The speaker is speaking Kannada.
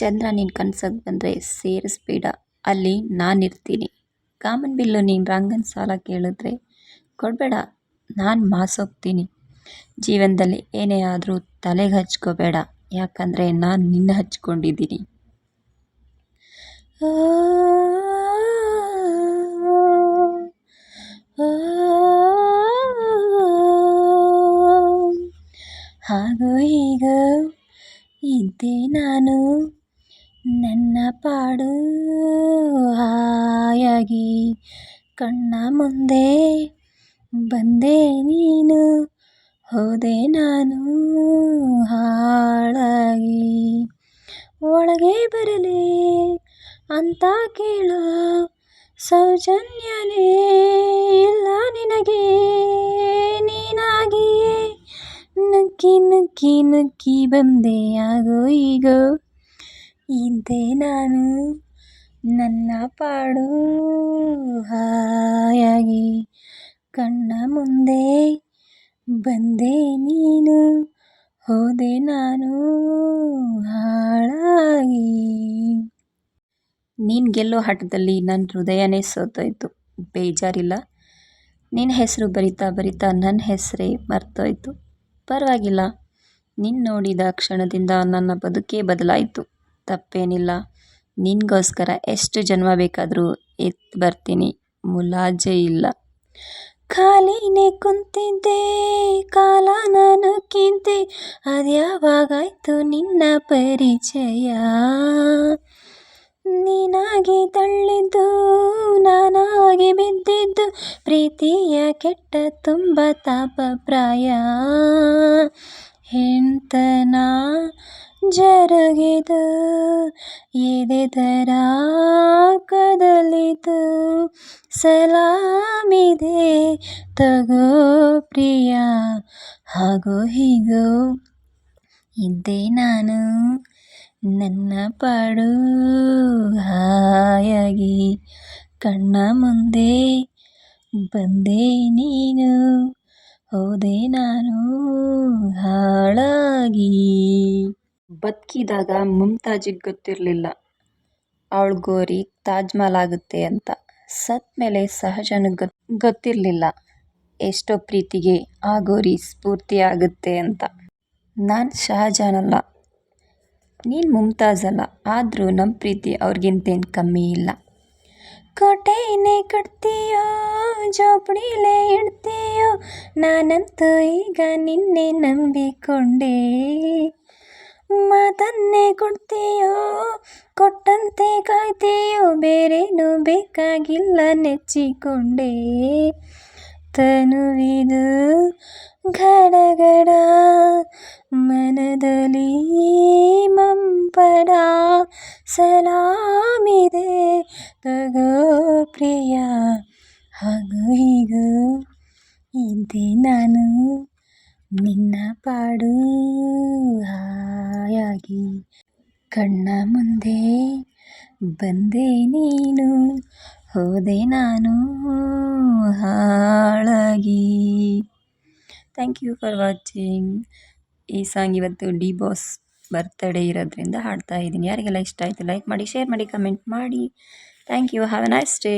ಚಂದ್ರ ನಿನ್ನ ಕನ್ಸಕ್ಕೆ ಬಂದರೆ ಸೇರಿಸ್ಬೇಡ ಅಲ್ಲಿ ನಾನಿರ್ತೀನಿ ಕಾಮನ್ ಬಿಲ್ಲು ನೀನು ರಂಗನ ಸಾಲ ಕೇಳಿದ್ರೆ ಕೊಡಬೇಡ ನಾನು ಮಾಸೋಗ್ತೀನಿ ಜೀವನದಲ್ಲಿ ಏನೇ ಆದರೂ ತಲೆಗೆ ಹಚ್ಕೋಬೇಡ ಯಾಕಂದರೆ ನಾನು ನಿನ್ನ ಹಚ್ಕೊಂಡಿದ್ದೀನಿ ಹಾಗೂ ಈಗ ಇದ್ದೆ ನಾನು ನನ್ನ ಪಾಡು ಹಾಯಾಗಿ ಕಣ್ಣ ಮುಂದೆ ಬಂದೆ ನೀನು, ಹೋದೆ ನಾನು ಹಾಳಾಗಿ. ಒಳಗೆ ಬರಲೇ ಅಂತ ಕೇಳೋ ಸೌಜನ್ಯನೇ ಇಲ್ಲ ನಿನಗೆ, ನೀನಾಗಿಯೇ. ನುಕ್ಕಿ ನುಕ್ಕಿ ನುಕ್ಕಿ ಬಂದೆ ಆಗೋ ಈಗೋ. ಇದ್ದೆ ನಾನು ನನ್ನ ಪಾಡು ಹಾಯಾಗಿ ಕಣ್ಣ ಮುಂದೆ ಬಂದೆ ನೀನು, ಹೋದೆ ನಾನು ಹಾಳಾಗಿ. ನೀನು ಗೆಲ್ಲೋ ಹಠದಲ್ಲಿ ನನ್ನ ಹೃದಯನೇ ಸೋತೋಯ್ತು, ಬೇಜಾರಿಲ್ಲ. ನಿನ್ನ ಹೆಸರು ಬರಿತಾ ಬರಿತಾ ನನ್ನ ಹೆಸರೇ ಮರ್ತೋಯ್ತು. ಪರವಾಗಿಲ್ಲ ನಿನ್ನ ನೋಡಿದ ಕ್ಷಣದಿಂದ ನನ್ನ ಬದುಕೇ ಬದಲಾಯಿತು. ತಪ್ಪೇನಿಲ್ಲ. ನಿನಗೋಸ್ಕರ ಎಷ್ಟು ಜನ್ಮ ಬೇಕಾದರೂ ಎತ್ತು ಬರ್ತೀನಿ. ಮುಲಾಜೆ ಇಲ್ಲ. ಖಾಲಿನೇ ಕುಂತಿದ್ದೆ, ಕಾಲ ನಾನು ಕಿಂತೆ, ಅದ್ಯಾವಾಗಾಯ್ತು ನಿನ್ನ ಪರಿಚಯ? ನೀನಾಗಿ ತಳ್ಳಿದ್ದು, ನಾನಾಗಿ ಬಿದ್ದಿದ್ದು, ಪ್ರೀತಿಯ ಕೆಟ್ಟ ತುಂಬ ತಾಪಪ್ರಾಯ. ಹೆಣ್ತನ ಜರುಗಿದು ಎದೆ ದರ ಕದಲಿತು. ಸಲಾಮಿದೆ, ತಗೋ ಪ್ರಿಯ, ಹಾಗೋ ಹೀಗೋ. ಇದ್ದೆ ನಾನು ನನ್ನ ಪಾಡು ಹಾಯಾಗಿ ಕಣ್ಣ ಮುಂದೆ ಬಂದೆ ನೀನು. ಹೋದೆ ನಾನು ಹಾಳಾಗಿ. ಬದುಕಿದಾಗ ಮುಮ್ತಾಜಿಗೆ ಗೊತ್ತಿರಲಿಲ್ಲ. ಅವಳ ಗೋರಿ ತಾಜ್ ಮಹಲ್ ಆಗುತ್ತೆ ಅಂತ. ಸತ್ ಮೇಲೆ ಸಹಜನಿಗೆ ಗೊತ್, ಗೊತ್ತಿರಲಿಲ್ಲ. ಎಷ್ಟೋ ಪ್ರೀತಿಗೆ ಆ ಗೋರಿ ಸ್ಫೂರ್ತಿ ಆಗುತ್ತೆ ಅಂತ. ನಾನು ಶಹಜಾನ್ ಅಲ್ಲ ನೀನು ಮುಮ್ತಾಜ್ ಅಲ್ಲ ಆದರೂ ನಮ್ಮ ಪ್ರೀತಿ ಅವ್ರಿಗಿಂತೇನು ಕಮ್ಮಿ ಇಲ್ಲ. ಕೋಟೆನೇ ಕಟ್ತೀಯೋ? ಜೋಪಡಿಲೇ ಇಡ್ತೀಯೋ? ನಾನಂತೂ ಈಗ ನಿನ್ನೆ ನಂಬಿಕೊಂಡೆ. ಮಾತನ್ನೇ ಕೊಡ್ತೀಯೋ ಕೊಟ್ಟಂತೆ ಕಾಯ್ತೀಯೋ ಬೇರೇನು ಬೇಕಾಗಿಲ್ಲ ನೆಚ್ಚಿಕೊಂಡೆ ತನುವಿದು ಗಡಗಡ ಮನದಲ್ಲಿ ಮಂಪಡ ಸಲಾಮಿದೆ ತಗೋ ಪ್ರಿಯ ಹಾಗೂ ಹೀಗೂ ಇದ್ದೆ ನಾನು ನಿನ್ನ ಪಾಡು ಹಾಯಾಗಿ ಕಣ್ಣ ಮುಂದೆ ಬಂದೆ ನೀನು, ಹೋದೆ ನಾನು ಹಾಳಾಗಿ. ಥ್ಯಾಂಕ್ ಯು ಫಾರ್ ವಾಚಿಂಗ್ ಈ ಸಾಂಗ್ ಇವತ್ತು ಡಿ ಬಾಸ್ ಬರ್ತ್ಡೇ ಇರೋದ್ರಿಂದ ಹಾಡ್ತಾ ಇದ್ದೀನಿ. ಯಾರಿಗೆಲ್ಲ ಇಷ್ಟ ಆಯಿತು ಲೈಕ್ ಮಾಡಿ ಶೇರ್ ಮಾಡಿ ಕಮೆಂಟ್ ಮಾಡಿ. Thank you have a nice day